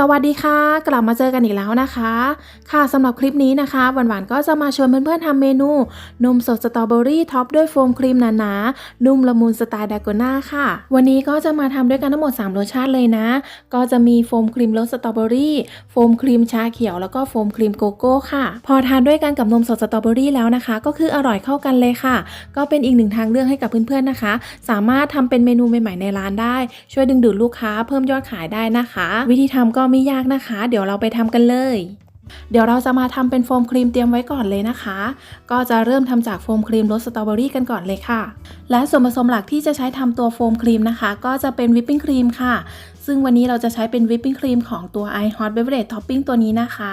สวัสดีค่ะ กลับมาเจอกันอีกแล้วนะคะ ค่ะสำหรับคลิปนี้นะคะหวานๆก็จะมาชวนเพื่อนๆทำเมนู นมสดสตรอเบอรี่ท็อปด้วยโฟมครีมหนาๆนุ่มละมุนสไตล์ดากน่าค่ะ วันนี้ก็จะมาทำด้วยกันทั้งหมด 3 รสชาติเลยนะ ก็จะมีโฟมครีมรสสตรอเบอรี่โฟมครีมชาเขียวแล้วก็โฟมครีมโกโก้ค่ะ พอทานด้วยกันกับนมสดสตรอเบอรี่แล้วนะคะ ก็คืออร่อยเข้ากันเลยค่ะ ก็เป็นอีกหนึ่งทางเลือกให้กับเพื่อนๆนะคะ สามารถทำเป็นเมนูใหม่ๆในร้านได้ ช่วยดึงดูดลูกค้าเพิ่มยอดขายได้นะคะ วิธีทำก็ไม่ยากนะคะ เดี๋ยวเราไปทำกันเลย เดี๋ยวเราจะมาทำเป็นโฟมครีมเตรียมไว้ก่อนเลยนะคะ ก็จะเริ่มทำจากโฟมครีมรสสตรอเบอรี่กันก่อนเลยค่ะ และส่วนผสมหลักที่จะใช้ทำตัวโฟมครีมนะคะ ก็จะเป็นวิปปิ้งครีมค่ะ ซึ่งวันนี้เราจะใช้เป็นวิปปิ้งครีมของตัว i hot beverage topping ตัวนี้นะคะ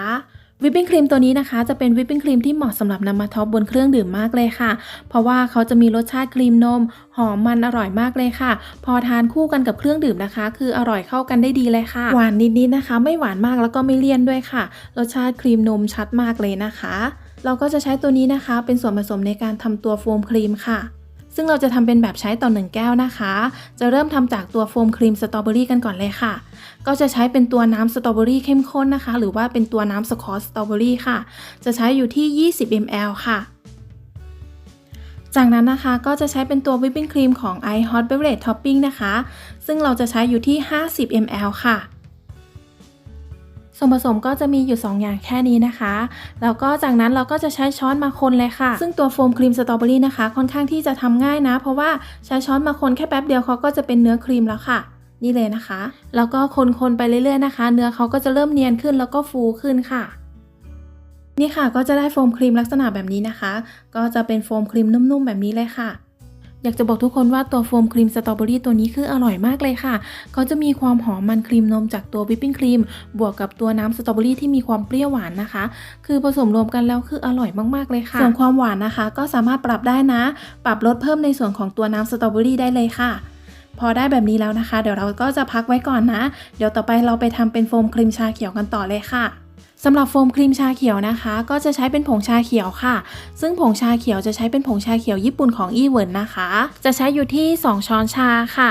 วิปปิ้งครีมตัวนี้นะคะจะเป็นวิปปิ้งครีมที่เหมาะสำหรับนำมาท็อปบนเครื่องดื่มมากเลยค่ะ เพราะว่าเขาจะมีรสชาติครีมนม หอมมันอร่อยมากเลยค่ะ พอทานคู่กันกับเครื่องดื่มนะคะ คืออร่อยเข้ากันได้ดีเลยค่ะ หวานนิดๆนะคะ ไม่หวานมากแล้วก็ไม่เลี่ยนด้วยค่ะ รสชาติครีมนมชัดมากเลยนะคะ เราก็จะใช้ตัวนี้นะคะ เป็นส่วนผสมในการทำตัวโฟมครีมค่ะ ซึ่งเราจะทำเป็นแบบใช้ต่อหนึ่งแก้วนะคะ จะเริ่มทำจากตัวโฟมครีมสตรอเบอรี่กันก่อนเลยค่ะ ก็จะใช้เป็นตัวน้ำสตรอเบอรี่เข้มข้นนะคะ หรือว่าเป็นตัวน้ำสกอตสตรอเบอรี่ค่ะ จะใช้อยู่ที่ 20 ml ค่ะจากนั้นนะคะก็จะใช้เป็นตัววิปปิ้งครีมของ i hot beverage topping นะคะ ซึ่งเราจะใช้อยู่ที่ 50 ml ค่ะ ส่วนผสมก็จะมีอยู่ 2 อย่างแค่นี้นะคะ แล้วก็จากนั้นเราก็จะใช้ช้อนมาคนเลยค่ะ ซึ่งตัวโฟมครีมสตรอเบอรี่นะคะ ค่อนข้างที่จะทำง่ายนะ เพราะว่าใช้ช้อนมาคนแค่แป๊บเดียวเขาก็จะเป็นเนื้อครีมแล้วค่ะ นี่เลยนะคะ แล้วก็คนๆไปเรื่อยๆนะคะ เนื้อเขาก็จะเริ่มเนียนขึ้นแล้วก็ฟูขึ้นค่ะนี่ค่ะก็จะได้โฟมครีมลักษณะแบบนี้นะคะ ก็จะเป็นโฟมครีมนุ่มๆแบบนี้เลยค่ะ อยากจะบอกทุกคนว่าตัวโฟมครีมสตรอเบอรี่ตัวนี้คืออร่อยมากเลยค่ะเขาจะมีความหอมมันครีมนมจากตัววิปปิ้งครีม บวกกับตัวน้ำสตรอเบอรี่ที่มีความเปรี้ยวหวานนะคะ คือผสมรวมกันแล้วคืออร่อยมากๆเลยค่ะ ส่วนความหวานนะคะ ก็สามารถปรับได้นะ ปรับลดเพิ่มในส่วนของตัวน้ำสตรอเบอรี่ได้เลยค่ะพอได้แบบนี้แล้วนะคะ เดี๋ยวเราก็จะพักไว้ก่อนนะ เดี๋ยวต่อไปเราไปทำเป็นโฟมครีมชาเขียวกันต่อเลยค่ะ สำหรับโฟมครีมชาเขียวนะคะ ก็จะใช้เป็นผงชาเขียวค่ะ ซึ่งผงชาเขียวจะใช้เป็นผงชาเขียวญี่ปุ่นของอีเวิร์นนะคะ จะใช้อยู่ที่ 2 ช้อนชาค่ะ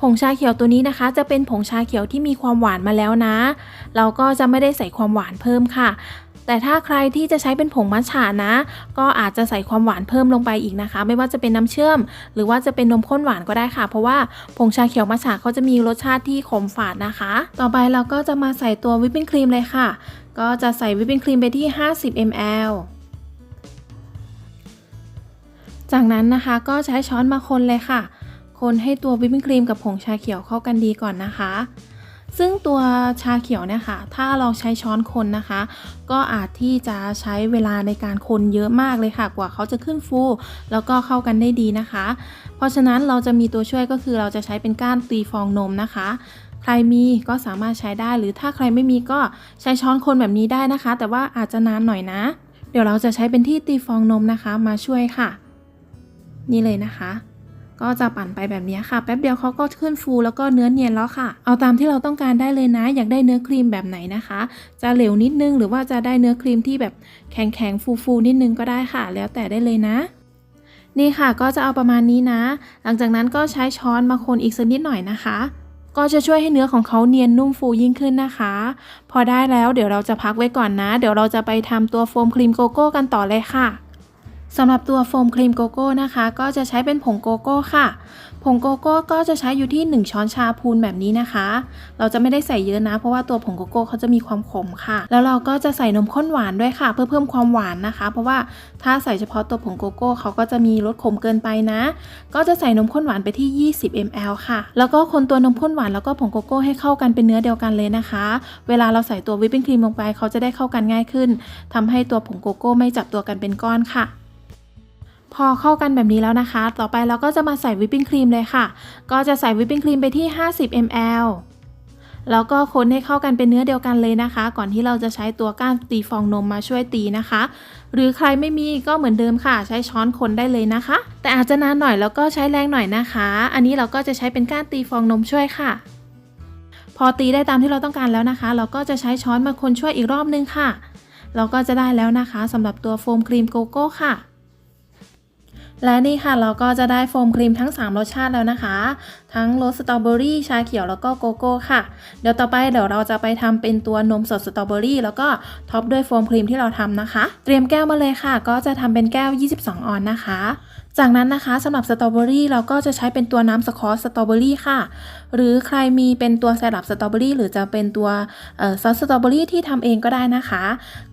ผงชาเขียวตัวนี้นะคะ จะเป็นผงชาเขียวที่มีความหวานมาแล้วนะ เราก็จะไม่ได้ใส่ความหวานเพิ่มค่ะ แต่ถ้าใครที่จะใช้เป็นผงมัทฉะนะ ก็อาจจะใส่ความหวานเพิ่มลงไปอีกนะคะ ไม่ว่าจะเป็นน้ำเชื่อม หรือว่าจะเป็นนมข้นหวานก็ได้ค่ะ เพราะว่าผงชาเขียวมัทฉะเขาจะมีรสชาติที่ขมฝาดนะคะ ต่อไปเราก็จะมาใส่ตัววิปปิ้งครีมเลยค่ะ ก็จะใส่วิปปิ้งครีมไปที่ 50 ml จากนั้นนะคะก็ใช้ช้อนมาคนเลยค่ะ คนให้ตัววิปปิ้งครีมกับผงชาเขียวเข้ากันดีก่อนนะคะ ซึ่งตัวชาเขียวเนี่ยค่ะ ถ้าเราใช้ช้อนคนนะคะ ก็อาจที่จะใช้เวลาในการคนเยอะมากเลยค่ะ กว่าเขาจะขึ้นฟู แล้วก็เข้ากันได้ดีนะคะ เพราะฉะนั้นเราจะมีตัวช่วยก็คือเราจะใช้เป็นก้านตีฟองนมนะคะ ใครมีก็สามารถใช้ได้ หรือถ้าใครไม่มีก็ใช้ช้อนคนแบบนี้ได้นะคะ แต่ว่าอาจจะนานหน่อยนะ เดี๋ยวเราจะใช้เป็นที่ตีฟองนมนะคะมาช่วยค่ะ นี่เลยนะคะก็จะปั่นไปแบบนี้ค่ะ แป๊บเดียวเขาก็ขึ้นฟูแล้วก็เนื้อเนียนแล้วค่ะ เอาตามที่เราต้องการได้เลยนะ อยากได้เนื้อครีมแบบไหนนะคะ จะเหลวนิดนึงหรือว่าจะได้เนื้อครีมที่แบบแข็งแข็งฟูฟูๆนิดนึงก็ได้ค่ะ แล้วแต่ได้เลยนะ นี่ค่ะก็จะเอาประมาณนี้นะ หลังจากนั้นก็ใช้ช้อนมาคนอีกสักนิดหน่อยนะคะ ก็จะช่วยให้เนื้อของเขาเนียนนุ่มฟูยิ่งขึ้นนะคะ พอได้แล้วเดี๋ยวเราจะพักไว้ก่อนนะ เดี๋ยวเราจะไปทำตัวโฟมครีมโกโก้กันต่อเลยค่ะ สำหรับตัวโฟมครีมโกโก้นะคะ ก็จะใช้เป็นผงโกโก้ค่ะ ผงโกโก้ก็จะใช้อยู่ที่ 1 ช้อนชาพูนแบบนี้นะคะ เราจะไม่ได้ใส่เยอะนะ เพราะว่าตัวผงโกโก้เขาจะมีความขมค่ะ แล้วเราก็จะใส่นมข้นหวานด้วยค่ะ เพื่อเพิ่มความหวานนะคะ เพราะว่าถ้าใส่เฉพาะตัวผงโกโก้เขาก็จะมีรสขมเกินไปนะ ก็จะใส่นมข้นหวานไปที่ 20 ml ค่ะ แล้วก็คนตัวนมข้นหวานแล้วก็ผงโกโก้ให้เข้ากันเป็นเนื้อเดียวกันเลยนะคะ เวลาเราใส่ตัววิปปิ้งครีมลงไปเขาจะได้เข้ากันง่ายขึ้นทำให้ตัวผงโกโก้ไม่จับตัวกันเป็นก้อนค่ะ พอเข้ากันแบบนี้แล้วนะคะ ต่อไปเราก็จะมาใส่วิปปิ้งครีมเลยค่ะ ก็จะใส่วิปปิ้งครีมไปที่ 50 ml แล้วก็คนให้เข้ากันเป็นเนื้อเดียวกันเลยนะคะ ก่อนที่เราจะใช้ตัวก้านตีฟองนมมาช่วยตีนะคะ หรือใครไม่มีก็เหมือนเดิมค่ะ ใช้ช้อนคนได้เลยนะคะ แต่อาจจะนานหน่อยแล้วก็ใช้แรงหน่อยนะคะ อันนี้เราก็จะใช้เป็นก้านตีฟองนมช่วยค่ะ พอตีได้ตามที่เราต้องการแล้วนะคะ เราก็จะใช้ช้อนมาคนช่วยอีกรอบนึงค่ะ เราก็จะได้แล้วนะคะสำหรับตัวโฟมครีมโกโก้ค่ะ และนี่ค่ะเราก็จะได้โฟมครีมทั้ง 3 รสชาติแล้วนะคะ ทั้งรสสตรอเบอรี่ชาเขียวแล้วก็โกโก้ค่ะ เดี๋ยวต่อไปเดี๋ยวเราจะไปทำเป็นตัวนมสดสตรอเบอรี่แล้วก็ท็อปด้วยโฟมครีมที่เราทำนะคะ เตรียมแก้วมาเลยค่ะ ก็จะทำเป็นแก้ว 22 ออนนะคะ จากนั้นนะคะสำหรับสตรอเบอรี่เราก็จะใช้เป็นตัวน้ำสคอสสตรอเบอรี่ค่ะ หรือใครมีเป็นตัวไซรัปสตรอเบอรี่หรือจะเป็นตัวออซอสสตรอเบอรี่ที่ทำเองก็ได้นะคะ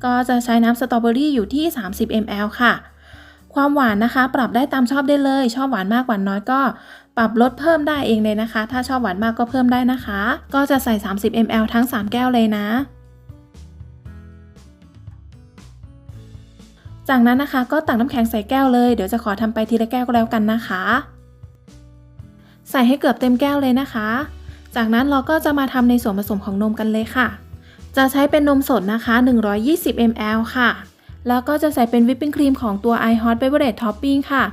ก็จะใช้น้ำสตรอเบอรี่อยู่ที่ 30 ml ค่ะ ความหวานนะคะ ปรับได้ตามชอบได้เลย ชอบหวานมากหวานน้อยก็ ปรับลดเพิ่มได้เองเลยนะคะ ถ้าชอบหวานมากก็เพิ่มได้นะคะ ก็จะใส่ 30 ml ทั้ง 3 แก้วเลยนะจากนั้นนะคะก็ตักน้ำแข็งใส่แก้วเลย เดี๋ยวจะขอทำไปทีละแก้วก็แล้วกันนะคะ ใส่ให้เกือบเต็มแก้วเลยนะคะ จากนั้นเราก็จะมาทำในส่วนผสมของนมกันเลยค่ะ จะใช้เป็นนมสดนะคะ 120 ml ค่ะ แล้วก็จะใส่เป็นวิปปิ้งครีมของตัว i hot beverage topping ค่ะ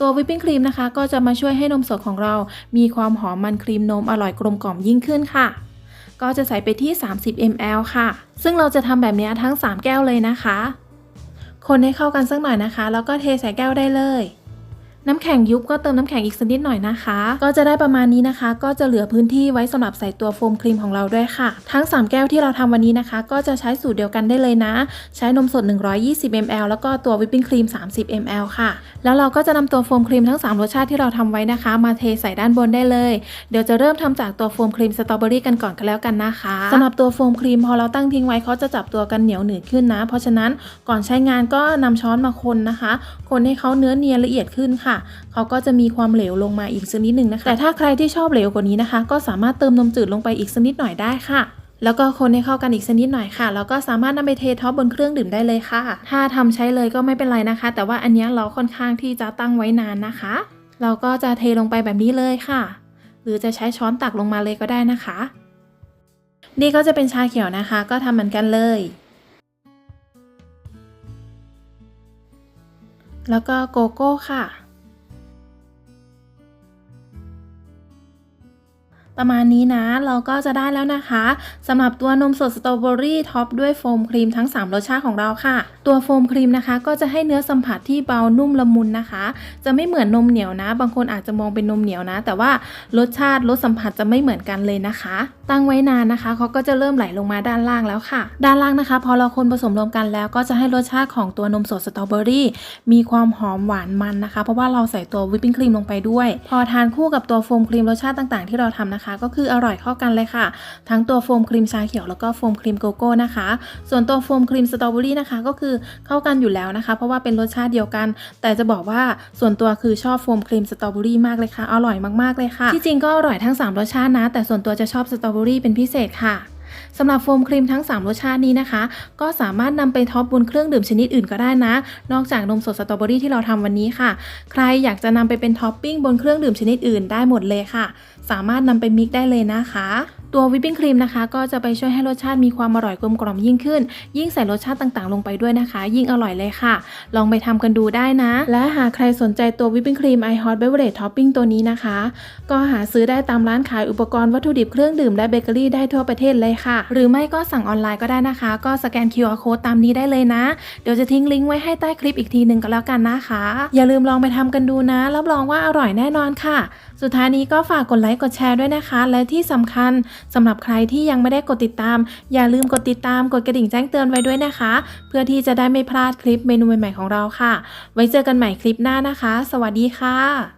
ตัววิปปิ้งครีมนะคะ ก็จะมาช่วยให้นมสดของเรา มีความหอมมันครีมนมอร่อยกลมกล่อมยิ่งขึ้นค่ะ ก็จะใส่ไปที่ 30 ml ค่ะ ซึ่งเราจะทำแบบนี้ทั้ง 3 แก้วเลยนะคะ คนให้เข้ากันสักหน่อยนะคะ แล้วก็เทใส่แก้วได้เลย น้ำแข็งยุบก็เติมน้ำแข็งอีกสักนิดหน่อยนะคะ ก็จะได้ประมาณนี้นะคะ ก็จะเหลือพื้นที่ไว้สำหรับใส่ตัวโฟมครีมของเราด้วยค่ะ ทั้ง 3 แก้วที่เราทำวันนี้นะคะ ก็จะใช้สูตรเดียวกันได้เลยนะ ใช้นมสด 120 ml แล้วก็ตัววิปปิ้งครีม 30 ml ค่ะ แล้วเราก็จะนำตัวโฟมครีมทั้ง 3 รสชาติที่เราทำไว้นะคะ มาเทใส่ด้านบนได้เลย เดี๋ยวจะเริ่มทำจากตัวโฟมครีมสตรอเบอรี่กันก่อนกันแล้วกันนะคะสำหรับตัวโฟมครีมพอเราตั้งทิ้งไว้เขาจะจับตัวกันเหนียวหนืดขึ้นนะ เพราะฉะนั้นก่อนใช้งานก็นำช้อนมาคนนะคะ คนให้เขาเนื้อเนียนละเอียดขึ้นค่ะเขาก็จะมีความเหลวลงมาอีกสักนิดหนึ่งนะคะ แต่ถ้าใครที่ชอบเหลวกว่านี้นะคะ ก็สามารถเติมนมจืดลงไปอีกสักนิดหน่อยได้ค่ะแล้วก็คนให้เข้ากันอีกสักนิดหน่อยค่ะ แล้วก็สามารถนำไปเทท็อปบนเครื่องดื่มได้เลยค่ะ ถ้าทำใช้เลยก็ไม่เป็นไรนะคะ แต่ว่าอันนี้เราค่อนข้างที่จะตั้งไว้นานนะคะ เราก็จะเทลงไปแบบนี้เลยค่ะ หรือจะใช้ช้อนตักลงมาเลยก็ได้นะคะ นี่ก็จะเป็นชาเขียวนะคะ ก็ทำเหมือนกันเลย แล้วก็โกโก้ค่ะ ประมาณนี้นะเราก็จะได้แล้วนะคะสำหรับตัวนมสดสตรอเบอรี่ท็อปด้วยโฟมครีมทั้ง 3 รสชาติของเราค่ะ ตัวโฟมครีมนะคะ ก็จะให้เนื้อสัมผัสที่เบานุ่มละมุนนะคะ จะไม่เหมือนนมเหนียวนะ บางคนอาจจะมองเป็นนมเหนียวนะ แต่ว่ารสชาติรสสัมผัสจะไม่เหมือนกันเลยนะคะ ตั้งไว้นานนะคะเขาก็จะเริ่มไหลลงมาด้านล่างแล้วค่ะ ด้านล่างนะคะ พอเราคนผสมรวมกันแล้วก็จะให้รสชาติของตัวนมสดสตรอเบอรี่มีความหอมหวานมันนะคะ เพราะว่าเราใส่ตัววิปปิ้งครีมลงไปด้วย พอทานคู่กับตัวโฟมครีมรสชาติต่างๆ ที่เราทำนะคะ ก็คืออร่อยเข้ากันเลยค่ะ ทั้งตัวโฟมครีมชาเขียวแล้วก็โฟมครีมโกโก้นะคะ ส่วนตัวโฟมครีมสตรอเบอรี่นะคะก็คือเข้ากันอยู่แล้วนะคะ เพราะว่าเป็นรสชาติเดียวกัน แต่จะบอกว่าส่วนตัวคือชอบโฟมครีมสตรอเบอรี่มากเลยค่ะ อร่อยมากๆเลยค่ะ ที่จริงก็อร่อยทั้ง 3 รสชาตินะ แต่ส่วนตัวจะชอบสตรอเบอรี่เป็นพิเศษค่ะ สำหรับโฟมครีมทั้ง 3 รสชาตินี้นะคะ ก็สามารถนำไปท็อปบนเครื่องดื่มชนิดอื่นก็ได้นะ นอกจากนมสดสตรอเบอรี่ที่เราทำวันนี้ค่ะ ใครอยากจะนำไปเป็นท็อปปิ้งบนเครื่องดื่มชนิดอื่นได้หมดเลยค่ะ สามารถนำไปมิกได้เลยนะคะตัววิปปิ้งครีมนะคะ ก็จะไปช่วยให้รสชาติมีความอร่อยกลมกล่อมยิ่งขึ้น ยิ่งใส่รสชาติต่างๆ ลงไปด้วยนะคะ ยิ่งอร่อยเลยค่ะ ลองไปทำกันดูได้นะ และหากใครสนใจตัววิปปิ้งครีม i hot beverage topping ตัวนี้นะคะ ก็หาซื้อได้ตามร้านขายอุปกรณ์วัตถุดิบเครื่องดื่มและเบเกอรี่ได้ทั่วประเทศเลยค่ะหรือไม่ก็สั่งออนไลน์ก็ได้นะคะ ก็สแกน QR code ตามนี้ได้เลยนะ เดี๋ยวจะทิ้งลิงก์ไว้ให้ใต้คลิปอีกทีหนึ่งก็แล้วกันนะคะ อย่าลืมลองไปทำกันดูนะ รับรองว่าอร่อยแน่นอนค่ะ สุดท้ายนี้ก็ฝากกดไลค์กดแชร์ด้วยนะคะ และที่สำคัญสำหรับใครที่ยังไม่ได้กดติดตาม อย่าลืมกดติดตามกดกระดิ่งแจ้งเตือนไว้ด้วยนะคะ เพื่อที่จะได้ไม่พลาดคลิปเมนูใหม่ๆของเราค่ะ ไว้เจอกันใหม่คลิปหน้านะคะ สวัสดีค่ะ